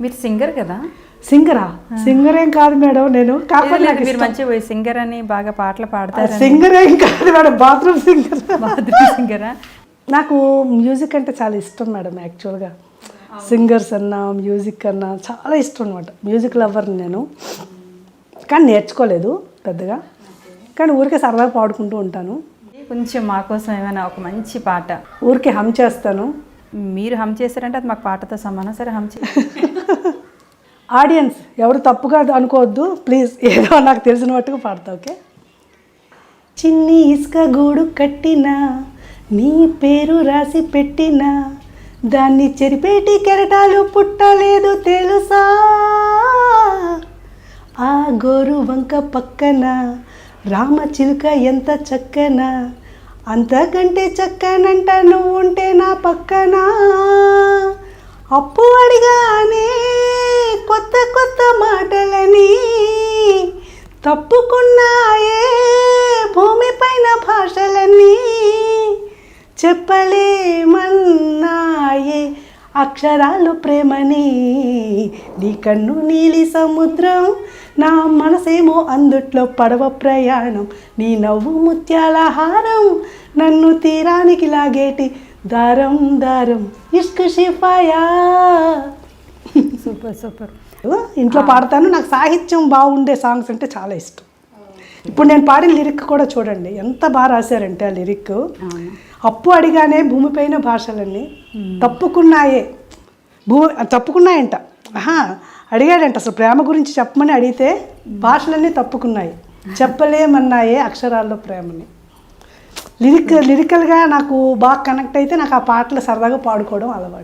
మీరు సింగర్ కదా? సింగరా? సింగర్ ఏం కాదు మేడం నేను కాకపోతే మీరు. మంచి సింగర్ అని బాగా పాటలు పాడతారు సింగర్ ఏం కాదు మేడం బాత్రూమ్ సింగర్. సింగరా? నాకు మ్యూజిక్ అంటే చాలా ఇష్టం మేడం యాక్చువల్గా. సింగర్స్ అన్నా మ్యూజిక్ అన్నా చాలా ఇష్టం అనమాట మ్యూజిక్ లవర్ నేను. కానీ నేర్చుకోలేదు పెద్దగా. కానీ ఊరికే సరదాగా పాడుకుంటూ ఉంటాను. కొంచెం మా కోసం ఏమైనా ఒక మంచి పాట. ఊరికే హమ్ చేస్తాను. మీరు హమ్ చేశారంటే అది మాకు పాటతో సమానం. సరే హమ్ చే ఆడియన్స్ ఎవరు తప్పుగా అనుకోవద్దు. ప్లీజ్ ఏదో నాకు తెలిసిన మట్టుకు పాడతా ఓకే? చిన్ని ఇసుక గూడు కట్టినా నీ పేరు రాసి పెట్టినా దాన్ని చెరిపేటి కెరటాలు పుట్టలేదు తెలుసా? ఆ గోరు వంక పక్కన రామ చిలుక ఎంత చక్కన అంతకంటే చక్కనంట నువ్వు ఉంటే నా పక్కన? అప్పు అడిగానే కొత్త కొత్త మాటలని తప్పుకున్నాయే భూమిపైన భాషలన్నీ చెప్పలేమన్నాయే అక్షరాలు ప్రేమని నీ కన్ను నీలి సముద్రం నా మనసేమో అందుట్లో పడవ ప్రయాణం. నీ నవ్వు ముత్యాల హారం నన్ను తీరానికి లాగేటి దారం దారం ఇష్క షిఫాయా. Super super. ఇంట్లో పాడతాను. నాకు సాహిత్యం బాగుండే సాంగ్స్ అంటే చాలా ఇష్టం. ఇప్పుడు నేను పాడిన లిరిక్ కూడా చూడండి. ఎంత బాగా రాశారంటే ఆ లిరిక్. అప్పు అడిగానే భూమిపైన భాషలన్నీ. తప్పుకున్నాయే. భూ తప్పుకున్నాయంట. ఆహా అడిగాడంట అసలు ప్రేమ గురించి చెప్పమని అడిగితే భాషలన్నీ తప్పుకున్నాయి. చెప్పలేమన్నాయే అక్షరాల్లో ప్రేమని. లిరిక్ లిరికల్గా నాకు బాగా కనెక్ట్ అయితే నాకు ఆ పాటలు సరదాగా పాడుకోవడం అలవాటు.